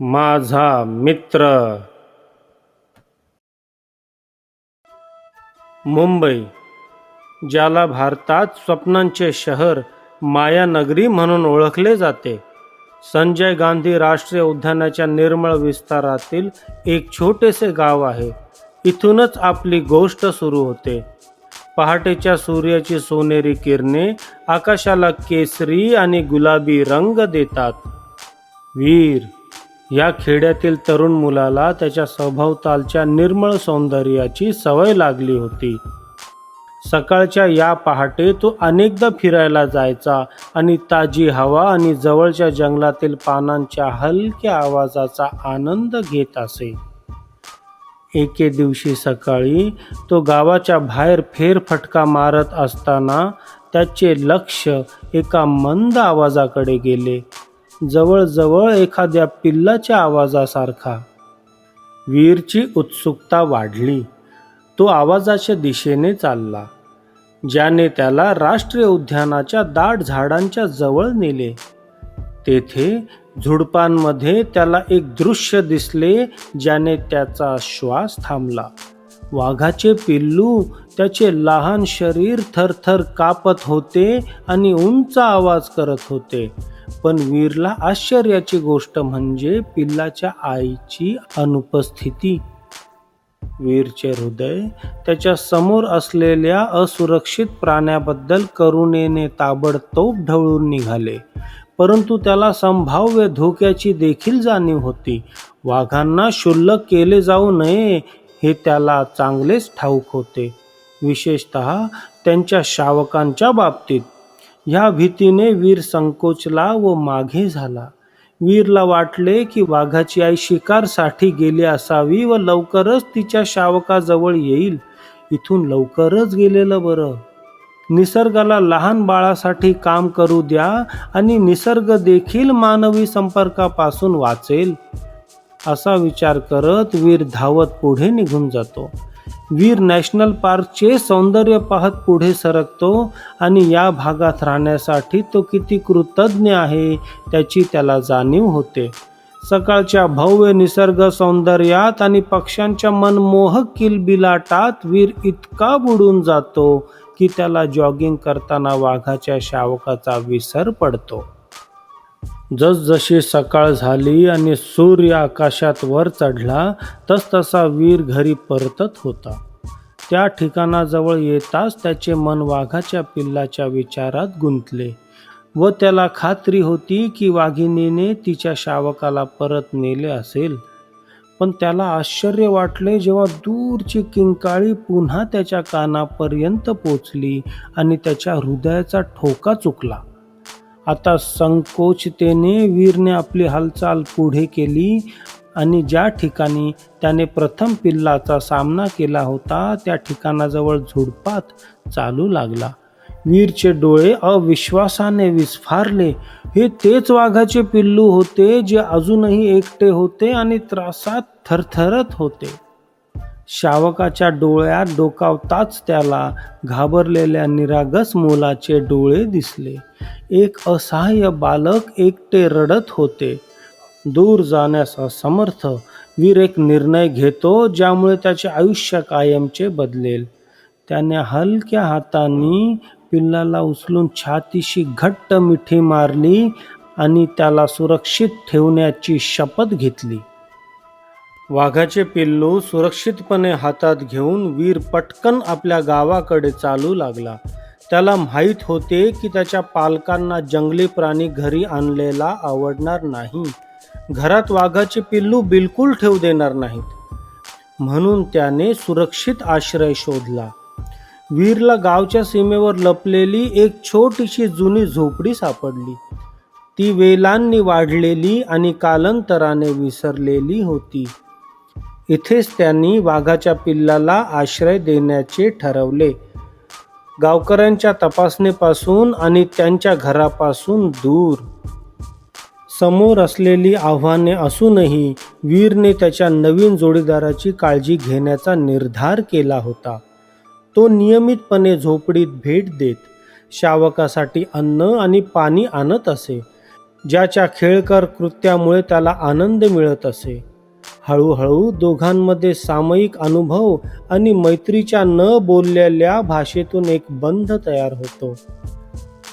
माझा मित्र. मुंबई ज्याला भारतात स्वप्नांचे शहर मायानगरी म्हणून ओळखले जाते. संजय गांधी राष्ट्रीय उद्यानाच्या निर्मळ विस्तारातील एक छोटेसे गाव आहे. इथूनच आपली गोष्ट सुरू होते. पहाटेच्या सूर्याची सोनेरी किरणे आकाशाला केसरी आणि गुलाबी रंग देतात. वीर या खेड्यातील तरुण मुलाला त्याच्या सभोवतालच्या निर्मळ सौंदर्याची सवय लागली होती. सकाळच्या या पहाटे तो अनेकदा फिरायला जायचा आणि ताजी हवा आणि जवळच्या जंगलातील पानांच्या हलक्या आवाजाचा आनंद घेत असे. एके दिवशी सकाळी तो गावाच्या बाहेर फेरफटका मारत असताना त्याचे लक्ष एका मंद आवाजाकडे गेले. जवळजवळ एखाद्या पिल्लाच्या आवाजासारखा. वीरची उत्सुकता वाढली. तो आवाजाच्या दिशेने चालला ज्याने त्याला राष्ट्रीय उद्यानाच्या दाट झाडांच्या जवळ नेले. तेथे झुडपांमध्ये त्याला एक दृश्य दिसले ज्याने त्याचा श्वास थांबला. वाघाचे पिल्लू त्याचे लहान शरीर थरथर कापत होते आणि उंच आवाज करत होते. पण वीरला आश्चर्याची गोष्ट म्हणजे पिल्लाच्या आईची अनुपस्थिती. वीरचे हृदय त्याच्यासमोर असलेल्या असुरक्षित प्राण्याबद्दल करुणेने ताबडतोब ढवळून निघाले. परंतु त्याला संभाव्य धोक्याची देखील जाणीव होती. वाघांना शुल्लक केले जाऊ नये हे त्याला चांगलेच ठाऊक होते. विशेषत त्यांच्या शावकांच्या बाबतीत. ह्या भीतीने वीर संकोचला व मागे झाला. वीरला वाटले की वाघाची आई शिकारसाठी गेली असावी व लवकरच तिच्या शावकाजवळ येईल. इथून लवकरच गेलेलं बरं. निसर्गाला लहान बाळासाठी काम करू द्या आणि निसर्ग देखील मानवी संपर्कापासून वाचेल. असा विचार करत वीर धावत पुढे निघून जातो. वीर नॅशनल पार्कचे सौंदर्य पाहत पुढे सरकतो आणि या भागात राहण्यासाठी तो किती कृतज्ञ आहे त्याची त्याला जाणीव होते. सकाळच्या भव्य निसर्ग सौंदर्यात आणि पक्ष्यांच्या मनमोहक किलबिलाटात वीर इतका बुडून जातो की त्याला जॉगिंग करताना वाघाच्या शावकाचा विसर पडतो. जसजशी सकाळ झाली आणि सूर्य आकाशात वर चढला तसतसा वीर घरी परतत होता. त्या ठिकाणाजवळ येताच त्याचे मन वाघाच्या पिल्लाच्या विचारात गुंतले व त्याला खात्री होती की वाघिणीने तिच्या शावकाला परत नेले असेल. पण त्याला आश्चर्य वाटले जेव्हा दूरची किंकाळी पुन्हा त्याच्या कानापर्यंत पोचली आणि त्याच्या हृदयाचा ठोका चुकला. आता संकोचतेने वीरने आपली हालचाल पुढे केली आणि ज्या ठिकाणी त्याने प्रथम पिल्लाचा सामना केला होता त्या ठिकाणाजवळ झुडपात चालू लागला. वीरचे डोळे अविश्वासाने विस्फारले. हे तेच वाघाचे पिल्लू होते जे अजूनही एकटे होते आणि त्रासात थरथरत होते. शावकाच्या डोळ्यात डोकावताच त्याला घाबरलेल्या निरागस मुलाचे डोळे दिसले. एक असहाय्य बालक एकटे रडत होते. दूर जाण्यास असमर्थ वीर एक निर्णय घेतो ज्यामुळे त्याचे आयुष्य कायमचे बदलेल. त्याने हलक्या हातांनी पिल्लाला उचलून छातीशी घट्ट मिठी मारली आणि त्याला सुरक्षित ठेवण्याची शपथ घेतली. वाघाचे पिल्लू सुरक्षितपणे हातात घेऊन वीर पटकन आपल्या गावाकडे चालू लागला. त्याला माहीत होते की त्याच्या पालकांना जंगली प्राणी घरी आणलेला आवडणार नाही. घरात वाघाचे पिल्लू बिलकुल ठेवू देणार नाहीत. म्हणून त्याने सुरक्षित आश्रय शोधला. वीरला गावच्या सीमेवर लपलेली एक छोटीशी जुनी झोपडी सापडली. ती वेलांनी वाढलेली आणि कालांतराने विसरलेली होती. इथेच त्यांनी वाघाच्या पिल्लाला आश्रय देण्याचे ठरवले. गावकऱ्यांच्या तपासणीपासून आणि त्यांच्या घरापासून दूर. समोर असलेली आव्हाने असूनही वीरने त्याच्या नवीन जोडीदाराची काळजी घेण्याचा निर्धार केला होता. तो नियमितपणे झोपडीत भेट देत शावकासाठी अन्न आणि पाणी आणत असे ज्याच्या खेळकर कृत्यामुळे त्याला आनंद मिळत असे. हळूहळू दोघांमध्ये सामायिक अनुभव आणि मैत्रीच्या न बोललेल्या भाषेतून एक बंध तयार होतो.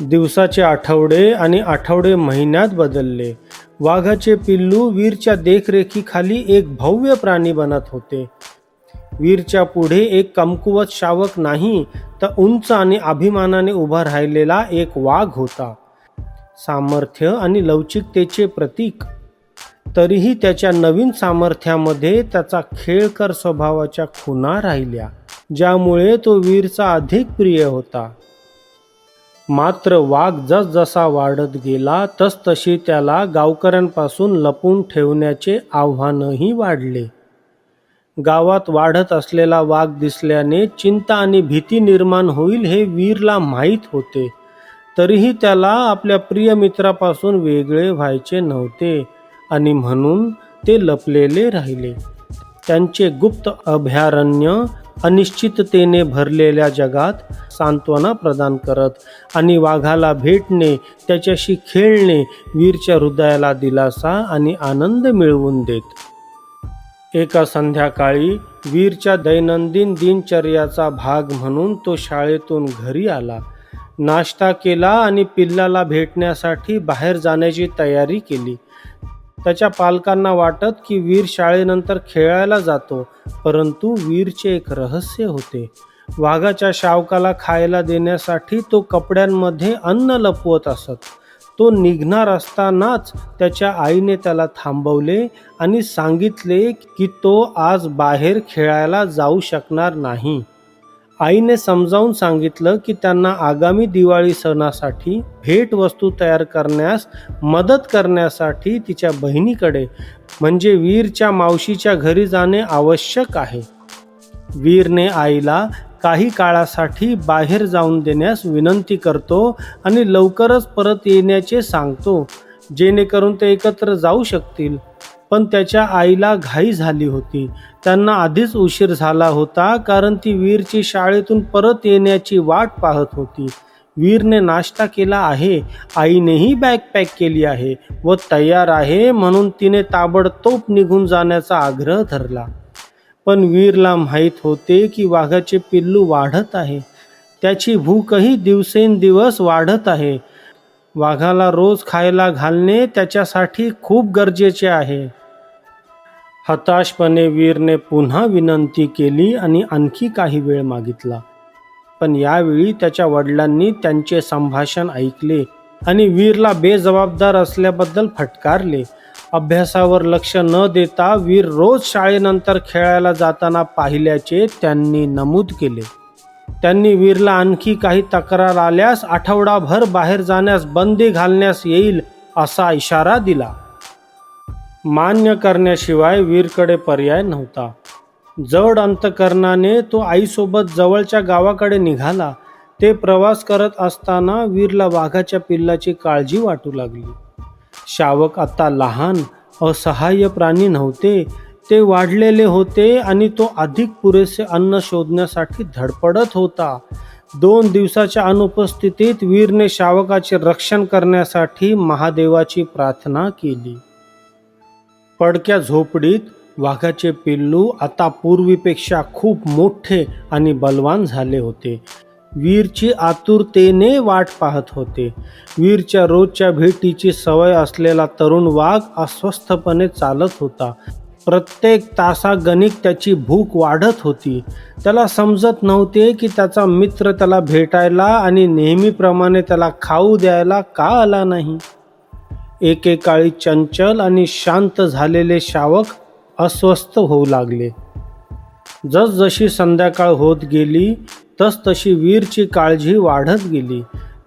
दिवसाचे आठवडे आणि आठवडे महिन्यात बदलले. वाघाचे पिल्लू वीरच्या देखरेखीखाली एक भव्य प्राणी बनत होते. वीरच्या पुढे एक कमकुवत शावक नाही तर उंच आणि अभिमानाने उभा राहिलेला एक वाघ होता. सामर्थ्य आणि लवचिकतेचे प्रतीक तरीही त्याच्या नवीन सामर्थ्यामध्ये त्याचा खेळकर स्वभावाच्या खुणा राहिल्या ज्यामुळे तो वीरचा अधिक प्रिय होता. मात्र वाघ जसजसा वाढत गेला तसतशी त्याला गावकऱ्यांपासून लपून ठेवण्याचे आव्हानही वाढले. गावात वाढत असलेला वाघ दिसल्याने चिंता आणि भीती निर्माण होईल हे वीरला माहीत होते. तरीही त्याला आपल्या प्रिय मित्रापासून वेगळे व्हायचे नव्हते. आणि म्हणून ते लपलेले राहिले. त्यांचे गुप्त अभयारण्य अनिश्चिततेने भरलेल्या जगात सांत्वना प्रदान करत आणि वाघाला भेटणे त्याच्याशी खेळणे वीरच्या हृदयाला दिलासा आणि आनंद मिळवून देत. एका संध्याकाळी वीरच्या दैनंदिन दिनचर्याचा भाग म्हणून तो शाळेतून घरी आला. नाश्ता केला आणि पिल्लाला भेटण्यासाठी बाहेर जाण्याची तयारी केली. त्याच्या पालकांना वाटत की वीर शाळेनंतर खेळायला जातो परंतु वीरचे एक रहस्य होते. वाघाच्या शावकाला खायला देण्यासाठी तो कपड्यांमध्ये अन्न लपवत असत. तो निघणार असतानाच त्याच्या आईने त्याला थांबवले आणि सांगितले की तो आज बाहेर खेळायला जाऊ शकणार नाही. आईने समजावून सांगितलं की त्यांना आगामी दिवाळी सणासाठी भेटवस्तू तयार करण्यास मदत करण्यासाठी तिच्या बहिणीकडे म्हणजे वीरच्या मावशीच्या घरी जाणे आवश्यक आहे. वीरने आईला काही काळासाठी बाहेर जाऊन देण्यास विनंती करतो आणि लवकरच परत येण्याचे सांगतो जेणेकरून ते एकत्र जाऊ शकतील. पण त्याच्या आईला घाई झाली होती. त्यांना आधीच उशीर झाला होता कारण ती वीरची शाळेतून परत येण्याची वाट पाहत होती. वीरने नाश्ता केला आहे. आईनेही बॅग पॅक केली आहे व तयार आहे म्हणून तिने ताबडतोब निघून जाण्याचा आग्रह धरला. पण वीरला माहीत होते की वाघाचे पिल्लू वाढत आहे. त्याची भूकही दिवसेंदिवस वाढत आहे. वाघाला रोज खायला घालणे त्याच्यासाठी खूप गरजेचे आहे. हताशपणे वीरने पुन्हा विनंती केली आणि आणखी काही वेळ मागितला. पण यावेळी त्याच्या वडिलांनी त्यांचे संभाषण ऐकले आणि वीरला बेजबाबदार असल्याबद्दल फटकारले. अभ्यासावर लक्ष न देता वीर रोज शाळेनंतर खेळायला जाताना पाहिल्याचे त्यांनी नमूद केले. त्यांनी वीरला आणखी काही तक्रार आल्यास आठवडाभर बाहेर जाण्यास बंदी घालण्यास येईल असा इशारा दिला. मान्य करण्याशिवाय वीरकडे पर्याय नव्हता. जड अंतकरणाने तो आईसोबत जवळच्या गावाकडे निघाला. ते प्रवास करत असताना वीरला वाघाच्या पिल्लाची काळजी वाटू लागली. शावक आता लहान असहाय्य प्राणी नव्हते. ते वाढलेले होते आणि तो अधिक पुरेसे अन्न शोधण्यासाठी धडपडत होता. दोन दिवसाच्या अनुपस्थितीत वीरने शावकाचे रक्षण करण्यासाठी महादेवाची प्रार्थना केली. पडक्या झोपडीत वाघाचे पिल्लू आता पूर्वीपेक्षा खूप मोठे आणि बलवान झाले होते. वीरची आतुरतेने वाट पाहत होते. वीरच्या रोजच्या भेटीची सवय असलेला तरुण वाघ अस्वस्थपणे चालत होता. प्रत्येक तासागणिक त्याची भूक वाढत होती. त्याला समजत नव्हते की त्याचा मित्र त्याला भेटायला आणि नेहमीप्रमाणे त्याला खाऊ द्यायला का आला नाही. एकेकाळी चंचल आणि शांत झालेले शावक अस्वस्थ होऊ लागले. जसजशी संध्याकाळ होत गेली तसतशी वीरची काळजी वाढत गेली.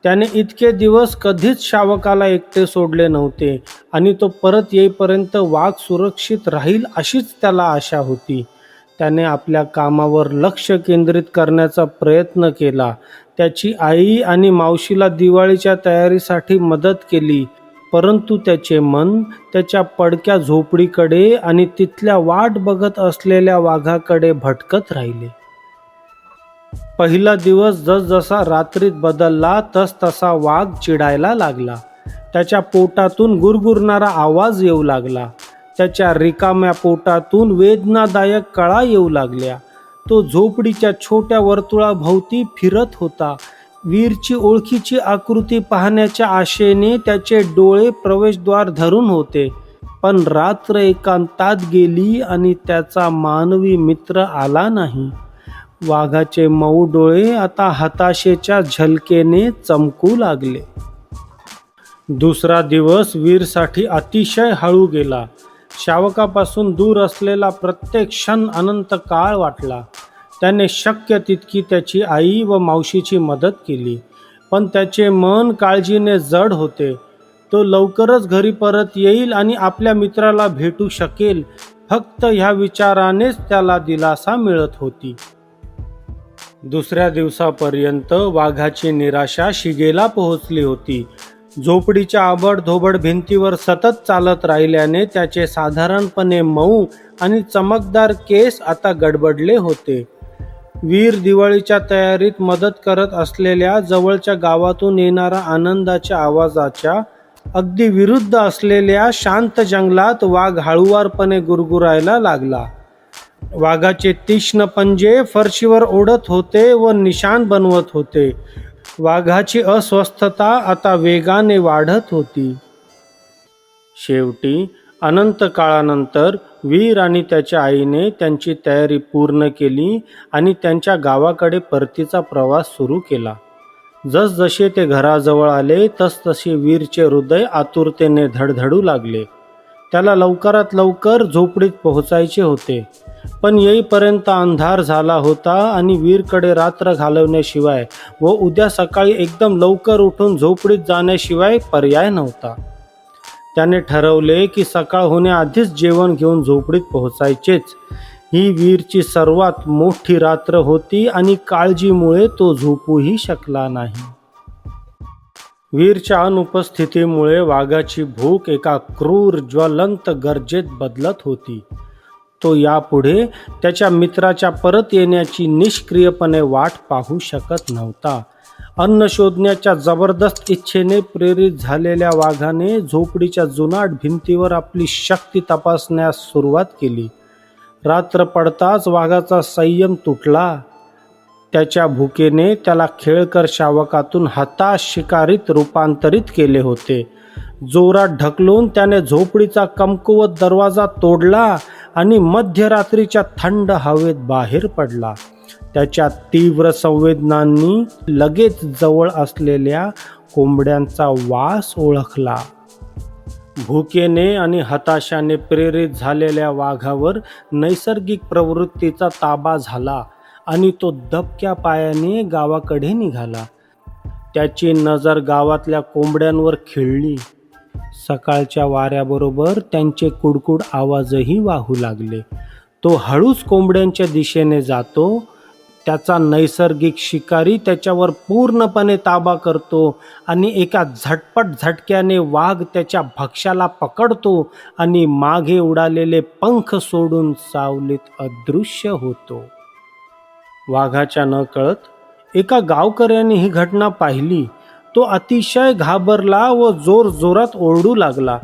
त्याने इतके दिवस कधीच शावकाला एकटे सोडले नव्हते आणि तो परत येईपर्यंत वाघ सुरक्षित राहील अशीच त्याला आशा होती. त्याने आपल्या कामावर लक्ष केंद्रित करण्याचा प्रयत्न केला. त्याची आई आणि मावशीला दिवाळीच्या तयारीसाठी मदत केली परंतु त्याचे मन त्याच्या पडक्या झोपडीकडे आणि तिथल्या वाट बघत असलेल्या वाघाकडे भटकत राहिले. पहिला दिवस जसजसा रात्रीत बदलला तस तसा वाघ चिडायला लागला. त्याच्या पोटातून गुरगुरणारा आवाज येऊ लागला. त्याच्या रिकाम्या पोटातून वेदनादायक कळा येऊ लागल्या. तो झोपडीच्या छोट्या वर्तुळाभोवती फिरत होता. वीरची ओळखीची आकृती पाहण्याच्या आशेने त्याचे डोळे प्रवेशद्वार धरून होते. पण रात्र एकांतात गेली आणि त्याचा मानवी मित्र आला नाही. वाघाचे मऊ डोळे आता हताशेच्या झलकेने चमकू लागले. दुसरा दिवस वीरसाठी अतिशय हळू गेला. शावकापासून दूर असलेला प्रत्येक क्षण अनंत काळ वाटला. त्याने शक्य तितकी त्याची आई व मावशीची मदत केली. पण त्याचे मन काळजीने जड होते. तो लवकरच घरी परत येईल आणि आपल्या मित्राला भेटू शकेल. फक्त ह्या विचारानेच त्याला दिलासा मिळत होती. दुसऱ्या दिवसापर्यंत वाघाची निराशा शिगेला पोहोचली होती. झोपडीच्या आबड धोबड भिंतीवर सतत चालत राहिल्याने त्याचे साधारणपणे मऊ आणि चमकदार केस आता गडबडले होते. वीर दिवाळीच्या तयारीत मदत करत असलेल्या जवळच्या गावातून येणारा आनंदाच्या आवाजाच्या अगदी विरुद्ध असलेल्या शांत जंगलात वाघ हळुवारपणे गुरगुरायला लागला. वाघाचे तीक्ष्ण पंजे फरशीवर ओढत होते व निशाण बनवत होते. वाघाची अस्वस्थता आता वेगाने वाढत होती. शेवटी अनंत काळानंतर वीर आणि त्याच्या आईने त्यांची तयारी पूर्ण केली आणि त्यांच्या गावाकडे परतीचा प्रवास सुरू केला. जसजसे ते घराजवळ आले तसतसे वीरचे हृदय आतुरतेने धडधडू लागले. त्याला लवकरात लवकर झोपडीत पोहोचायचे होते. पण येईपर्यंत अंधार झाला होता आणि वीरकडे रात्र घालवण्याशिवाय व उद्या सकाळी एकदम लवकर उठून झोपडीत जाण्याशिवाय पर्याय नव्हता. त्याने ठरवले की सकाळ होण्याआधीच जेवण घेऊन झोपडीत पोहोचायचेच. ही वीरची सर्वात मोठी रात्र होती आणि काळजीमुळे तो झोपूही शकला नाही. वीरच्या अनुपस्थितीमुळे वाघाची भूक एका क्रूर ज्वलंत गरजेत बदलत होती. तो यापुढे त्याच्या मित्राच्या परत येण्याची निष्क्रियपणे वाट पाहू शकत नव्हता. अन्न शोधण्याच्या जबरदस्त इच्छेने प्रेरित झालेल्या वाघाने झोपडीच्या जुनाट भिंतीवर आपली शक्ती तपासण्यास सुरुवात केली. रात्र पडताच वाघाचा संयम तुटला. त्याच्या भुकेने त्याला खेळकर शावकातून हताश शिकारीत रूपांतरित केले होते. जोरात ढकलून त्याने झोपडीचा कमकुवत दरवाजा तोडला आणि मध्यरात्रीच्या थंड हवेत बाहेर पडला. त्याच्या तीव्र संवेदनांनी लगेच जवळ असलेल्या कोंबड्यांचा वास ओळखला. भुकेने आणि हताशाने प्रेरित झालेल्या वाघावर नैसर्गिक प्रवृत्तीचा ताबा झाला आणि तो दबक्या पायाने गावाकडे निघाला. त्याची नजर गावातल्या कोंबड्यांवर खिळली. सकाळच्या वाऱ्याबरोबर त्यांचे कुडकुड आवाजही वाहू लागले. तो हळूच कोंबड्यांच्या दिशेने जातो. त्याचा नैसर्गिक शिकारी त्याच्यावर पूर्णपणे ताबा करतो आणि एका झटपट झटक्याने वाघ त्याच्या भक्ष्याला पकडतो आणि मागे उडालेले पंख सोडून सावलीत अदृश्य होतो. वाघाच्या न कळत एका गावकऱ्याने ही घटना पाहिली. तो अतिशय घाबरला व जोर जोरात ओरडू लागला.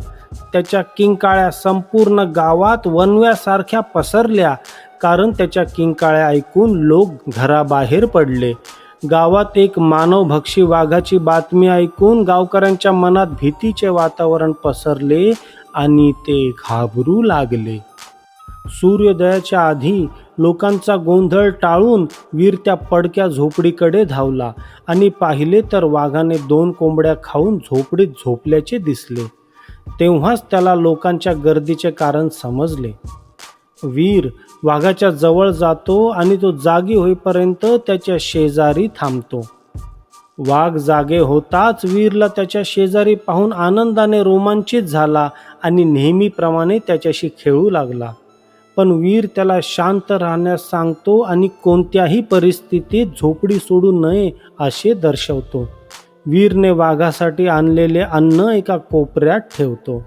त्याच्या किंकाळ्या संपूर्ण गावात वनव्यासारख्या पसरल्या कारण त्याच्या किंकाळ्या ऐकून लोक घराबाहेर पडले. गावात एक मानवभक्षी वाघाची बातमी ऐकून गावकऱ्यांच्या मनात भीतीचे वातावरण पसरले आणि ते घाबरू लागले. सूर्योदयाच्या आधी लोकांचा गोंधळ टाळून वीर त्या पडक्या झोपडीकडे धावला आणि पाहिले तर वाघाने दोन कोंबड्या खाऊन झोपडीत झोपल्याचे दिसले. तेव्हाच त्याला लोकांच्या गर्दीचे कारण समजले. वीर वाघाच्या जवळ जातो आणि तो जागी होईपर्यंत त्याच्या शेजारी थांबतो. वाघ जागे होताच वीरला त्याच्या शेजारी पाहून आनंदाने रोमांचित झाला आणि नेहमीप्रमाणे त्याच्याशी खेळू लागला. पण वीर त्याला शांत राहण्यास सांगतो आणि कोणत्याही परिस्थितीत झोपडी सोडू नये असे दर्शवतो. वीरने वाघासाठी आणलेले अन्न एका कोपऱ्यात ठेवतो.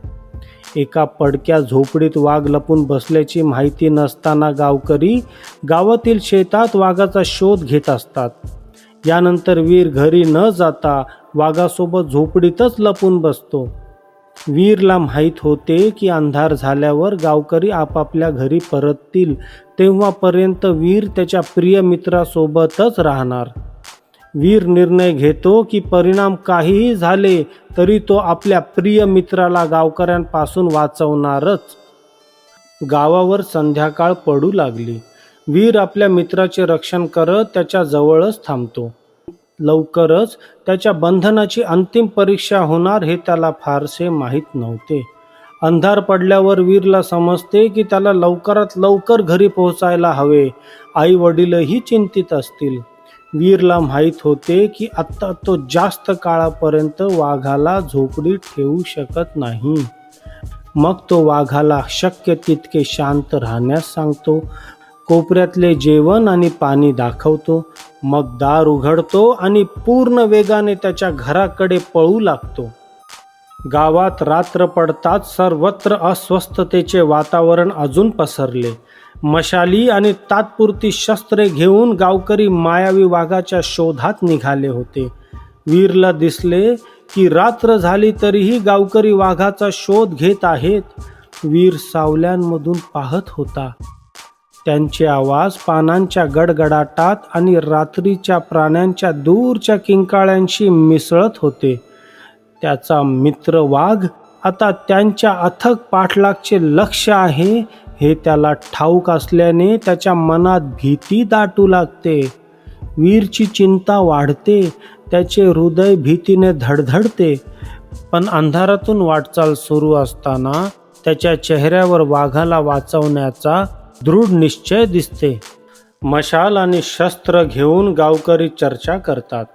एका पडक्या झोपडीत वाघ लपून बसल्याची माहिती नसताना गावकरी गावातील शेतात वाघाचा शोध घेत असतात. यानंतर वीर घरी न जाता वाघासोबत झोपडीतच लपून बसतो. वीरला माहीत होते की अंधार झाल्यावर गावकरी आपापल्या घरी परततील तेव्हापर्यंत वीर त्याच्या प्रिय मित्रासोबतच राहणार. वीर निर्णय घेतो की परिणाम काहीही झाले तरी तो आपल्या प्रिय मित्राला गावकऱ्यांपासून वाचवणारच. गावावर संध्याकाळ पडू लागली. वीर आपल्या मित्राचे रक्षण करत त्याच्या जवळच थांबतो. लवकरच त्याच्या बंधनाची अंतिम परीक्षा होणार हे त्याला फारसे माहीत नव्हते. अंधार पडल्यावर वीरला समजते की त्याला लवकरात लवकर घरी पोहोचायला हवे. आई वडीलही चिंतित असतील. वीरला माहीत होते की आत्ता तो जास्त काळापर्यंत वाघाला झोपडीत ठेवू शकत नाही. मग तो वाघाला शक्य तितके शांत राहण्यास सांगतो. कोपऱ्यातले जेवण आणि पाणी दाखवतो. मग दार उघडतो आणि पूर्ण वेगाने त्याच्या घराकडे पळू लागतो. गावात रात्र पडताच सर्वत्र अस्वस्थतेचे वातावरण अजून पसरले. मशाली आणि तात्पुरती शस्त्रे घेऊन गावकरी मायावी वाघाच्या शोधात निघाले होते. वीरला दिसले की रात्र झाली तरीही गावकरी वाघाचा शोध घेत आहेत. वीर सावल्यांमधून पाहत होता. त्यांचे आवाज पानांच्या गडगडाटात आणि रात्रीच्या प्राण्यांच्या दूरच्या किंकाळ्यांशी मिसळत होते. त्याचा मित्र वाघ आता त्यांच्या अथक पाठलागचे लक्ष आहे हे त्याला ठाऊक असल्याने त्याच्या मनात भीती दाटू लागते. वीरची चिंता वाढते त्याचे हृदय भीतीने धडधडते. पण अंधारातून वाटचाल सुरू असताना त्याच्या चेहऱ्यावर वाघाला वाचवण्याचा दृढ निश्चय दिसते. मशाल आणि शस्त्र घेऊन गावकरी चर्चा करतात.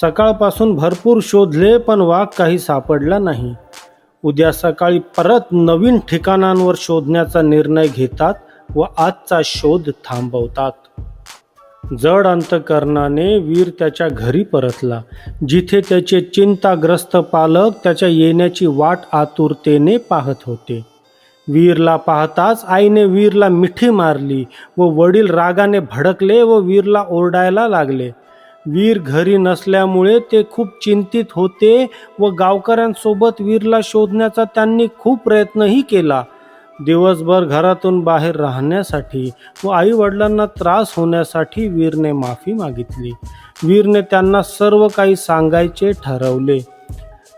सकाळपासून भरपूर शोधले पण वाघ काही सापडला नाही. उद्या सकाळी परत नवीन ठिकाणांवर शोधण्याचा निर्णय घेतात व आजचा शोध थांबवतात. जड अंतकरणाने वीर त्याच्या घरी परतला. जिथे त्याचे चिंताग्रस्त पालक त्याच्या येण्याची वाट आतुरतेने पाहत होते. वीरला पाहताच आईने वीरला मिठी मारली व वडील रागाने भडकले व वीरला ओरडायला लागले. वीर घरी नसल्यामुळे ते खूप चिंतित होते व गावकऱ्यांसोबत वीरला शोधण्याचा त्यांनी खूप प्रयत्नही केला. दिवसभर घरातून बाहेर राहण्यासाठी व आई वडिलांना त्रास होण्यासाठी वीरने माफी मागितली. वीरने त्यांना सर्व काही सांगायचे ठरवले.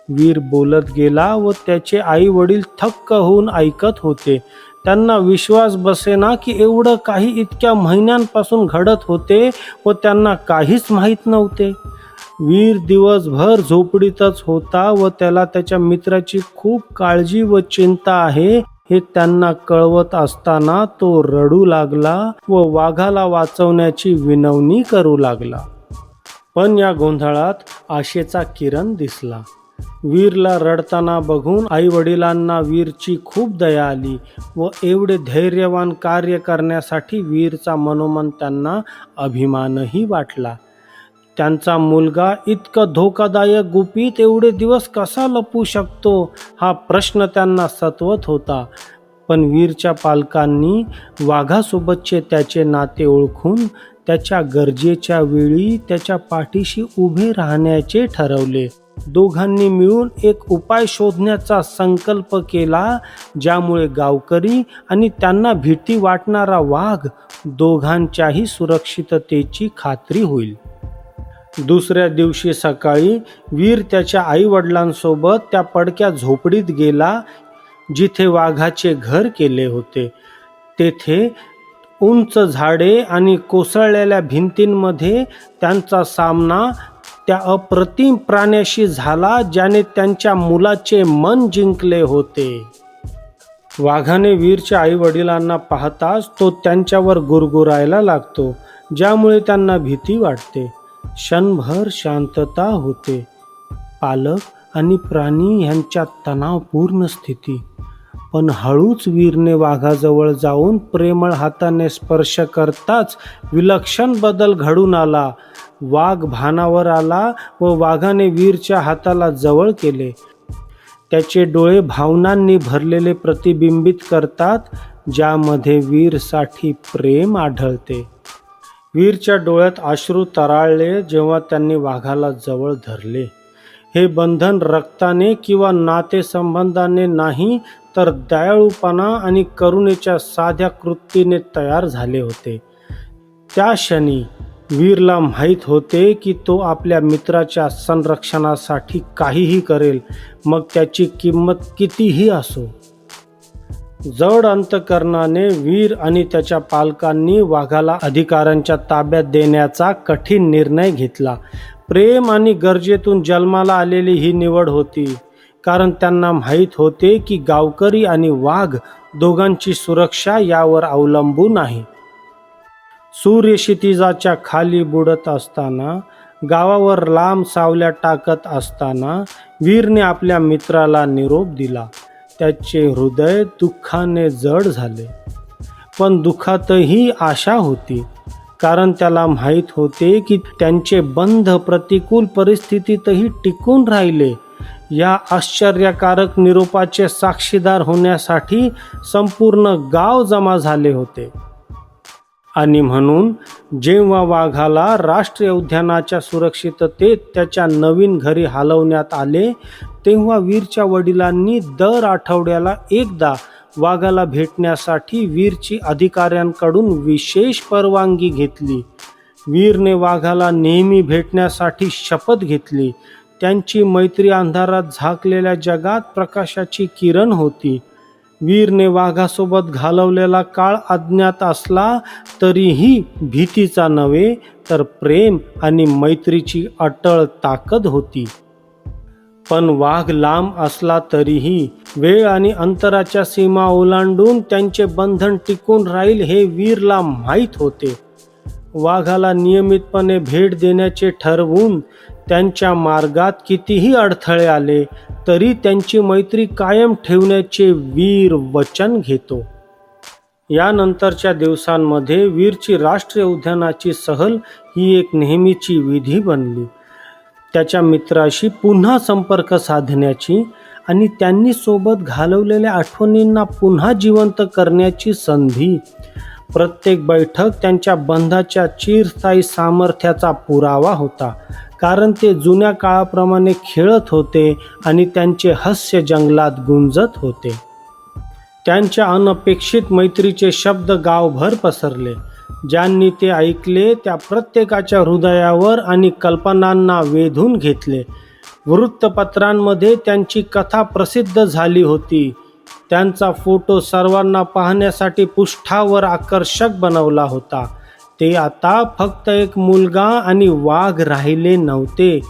वीर बोलत गेला व त्याचे आई वडील थक्क होऊन ऐकत होते. त्यांना विश्वास बसेना की एवढं काही इतक्या महिन्यांपासून घडत होते व त्यांना काहीच माहीत नव्हते. वीर दिवसभर झोपडीतच होता व त्याला त्याच्या मित्राची खूप काळजी व चिंता आहे हे त्यांना कळवत असताना तो रडू लागला व वाघाला वाचवण्याची विनवणी करू लागला. पण या गोंधळात आशेचा किरण दिसला. वीरला रडताना बघून आई वडिलांना वीरची खूप दया आली व एवढे धैर्यवान कार्य करण्यासाठी वीरचा मनोमन त्यांना अभिमानही वाटला. त्यांचा मुलगा इतकं धोकादायक गुपित एवढे दिवस कसा लपू शकतो हा प्रश्न त्यांना सतवत होता. पण वीरच्या पालकांनी वाघासोबतचे त्याचे नाते ओळखून त्याच्या गरजेच्या वेळी त्याच्या पाठीशी उभे राहण्याचे ठरवले. दोघांनी मिळून एक उपाय शोधण्याचा संकल्प केला ज्यामुळे गावकरी आणि त्यांना भीती वाटणारा वाघ दोघांच्याही सुरक्षिततेची खात्री होईल. दुसऱ्या दिवशी सकाळी वीर त्याच्या आईवडिलांसोबत त्या पडक्या झोपडीत गेला जिथे वाघाचे घर केले होते. तेथे उंच झाडे आणि कोसळलेल्या भिंतींमध्ये त्यांचा सामना त्या अप्रतिम प्राण्याशी झाला ज्याने त्यांच्या मुलाचे मन जिंकले होते. वाघाने वीरच्या आई वडिलांना पाहताच तो त्यांच्यावर गुरगुरायला लागतो ज्यामुळे त्यांना भीती वाटते. क्षणभर शांतता होते. पालक आणि प्राणी यांच्या तणावपूर्ण स्थिती. पण हळूच वीरने वाघाजवळ जाऊन प्रेमळ हाताने स्पर्श करताच विलक्षण बदल घडून आला. वाघ भानावर आला व वाघाने वीरच्या हाताला जवळ केले. त्याचे डोळे भावनांनी भरलेले प्रतिबिंबित करतात ज्यामध्ये वीरसाठी प्रेम आढळते. वीरच्या डोळ्यात अश्रू तराळले जेव्हा त्यांनी वाघाला जवळ धरले. हे बंधन रक्ताने किंवा नातेसंबंधाने नाही तर दयाळूपणा आणि करुणेच्या साध्या कृतीने तयार झाले होते. त्या क्षणी वीरला माहीत होते की तो आपल्या मित्राच्या संरक्षणासाठी काहीही करेल मग त्याची किंमत कितीही असो. जड अंतकरणाने वीर आणि त्याच्या पालकांनी वाघाला अधिकाऱ्यांच्या ताब्यात देण्याचा कठीण निर्णय घेतला. प्रेम आणि गरजेतून जन्माला आलेली ही निवड होती. कारण त्यांना माहीत होते की गावकरी आणि वाघ दोघांची सुरक्षा यावर अवलंबून आहे. सूर्य क्षितिजाच्या खाली बुडत असताना गावावर लांब सावल्या टाकत असताना वीरने आपल्या मित्राला निरोप दिला. त्याचे हृदय दुःखाने जड झाले. पण दुःखातही आशा होती कारण त्याला माहीत होते की त्यांचे बंध प्रतिकूल परिस्थितीतही टिकून राहिले. या आश्चर्यकारक निरोपाचे साक्षीदार होण्यासाठी संपूर्ण गाव जमा झाले होते. आणि म्हणून जेव्हा वाघाला राष्ट्रीय उद्यानाच्या सुरक्षिततेत त्याच्या नवीन घरी हलवण्यात आले तेव्हा वीरच्या वडिलांनी दर आठवड्याला एकदा वाघाला भेटण्यासाठी वीरची अधिकाऱ्यांकडून विशेष परवानगी घेतली. वीरने वाघाला नेहमी भेटण्यासाठी शपथ घेतली. त्यांची मैत्री अंधारात झाकलेल्या जगात प्रकाशाची किरण होती. वीरने वाघासोबत घालवलेला काळ अज्ञात असला तरीही भीतीचा नव्हे तर प्रेम आणि मैत्रीची अटळ ताकद होती. पण वाघ लांब असला तरीही वेळ आणि अंतराच्या सीमा ओलांडून त्यांचे बंधन टिकून राहील हे वीरला माहीत होते. वाघाला नियमितपणे भेट देण्याचे ठरवून त्यांच्या मार्गात कितीही अडथळे आले तरी त्यांची मैत्री कायम ठेवण्याचे वीर वचन घेतो. यानंतरच्या दिवसांमध्ये वीरची राष्ट्रीय उद्यानाची सहल ही एक नेहमीची विधी बनली. त्याच्या मित्राशी पुन्हा संपर्क साधण्याची आणि त्यांनी सोबत घालवलेल्या आठवणींना पुन्हा जिवंत करण्याची संधी प्रत्येक बैठक त्यांच्या बंधाच्या चिरस्थायी सामर्थ्याचा पुरावा होता. कारण ते जुन्या काळाप्रमाणे खेळत होते आणि त्यांचे हास्य जंगलात गुंजत होते. त्यांच्या अनपेक्षित मैत्रीचे शब्द गावभर पसरले. ज्यांनी ते ऐकले त्या प्रत्येकाच्या हृदयावर आणि कल्पनांना वेधून घेतले. वृत्तपत्रांमध्ये त्यांची कथा प्रसिद्ध झाली होती. त्यांचा फोटो सर्वांना पाहण्यासाठी पृष्ठावर आकर्षक बनवला होता. ते आता फक्त एक मुलगा आणि वाघ राहिले नव्हते.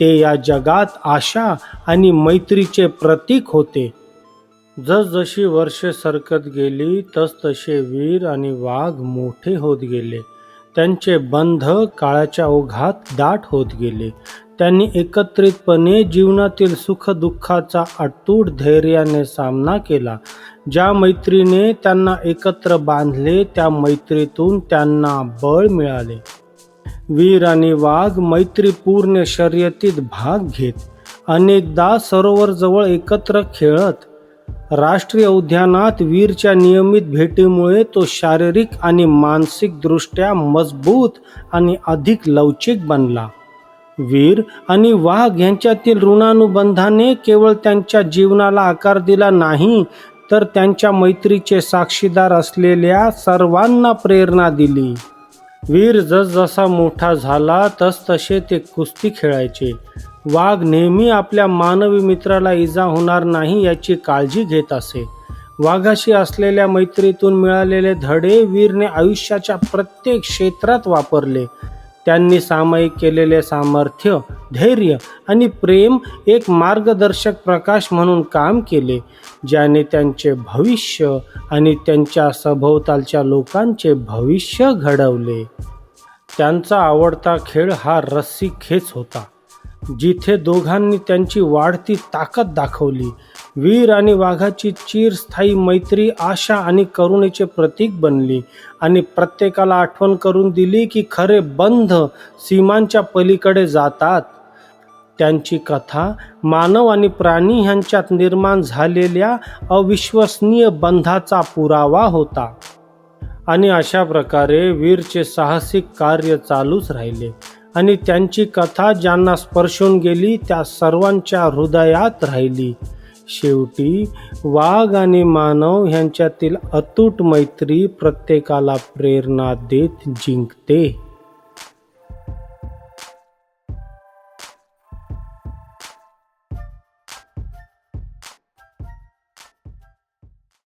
ते या जगात आशा आणि मैत्रीचे प्रतीक होते. जसजशी वर्षे सरकत गेली तसतसे वीर आणि वाघ मोठे होत गेले. त्यांचे बंध काळाच्या ओघात दाट होत गेले. त्यांनी एकत्रितपणे जीवनातील सुखदुःखाचा अतूट धैर्याने सामना केला. ज्या मैत्रीने त्यांना एकत्र बांधले त्या मैत्रीतून त्यांना बळ मिळाले. वीर आणि वाघ मैत्रीपूर्ण शर्यतीत भाग घेत अनेकदा सरोवरजवळ एकत्र खेळत राष्ट्रीय उद्यानात वीरच्या नियमित भेटीमुळे तो शारीरिक आणि मानसिकदृष्ट्या मजबूत आणि अधिक लवचिक बनला. वीर आणि वाघ यांच्यातील ऋणानुबंधाने केवळ त्यांच्या जीवनाला आकार दिला नाही तर त्यांच्या मैत्रीचे साक्षीदार असलेल्या सर्वांना प्रेरणा दिली. वीर जसजसा मोठा झाला तसतसे ते कुस्ती खेळायचे. वाघ नेहमी आपल्या मानवी मित्राला इजा होणार नाही याची काळजी घेत असे. वाघाशी असलेल्या मैत्रीतून मिळालेले धडे वीरने आयुष्याच्या प्रत्येक क्षेत्रात वापरले. त्यांनी सामायिक केलेले सामर्थ्य धैर्य आणि प्रेम एक मार्गदर्शक प्रकाश म्हणून काम केले ज्याने त्यांचे भविष्य आणि त्यांच्या सभोवतालच्या लोकांचे भविष्य घडवले. त्यांचा आवडता खेळ हा रस्सी खेच होता जिथे दोघांनी त्यांची वाढती ताकद दाखवली वीर आणि वाघाची चिरस्थायी मैत्री आशा आणि करुणेचे प्रतीक बनली. आणि प्रत्येकाला आठवण करून दिली की खरे बंध सीमांच्या पलीकडे जातात. त्यांची कथा मानव आणि प्राणी ह्यांच्यात निर्माण झालेल्या अविश्वसनीय बंधाचा पुरावा होता. आणि अशा प्रकारे वीरचे साहसिक कार्य चालूच राहिले. आणि त्यांची कथा ज्यांना स्पर्शून गेली त्या सर्वांच्या हृदयात राहिली. शेवटी वाघ आणि मानव ह्यांच्यातील अतूट मैत्री प्रत्येकाला प्रेरणा देत जिंकते.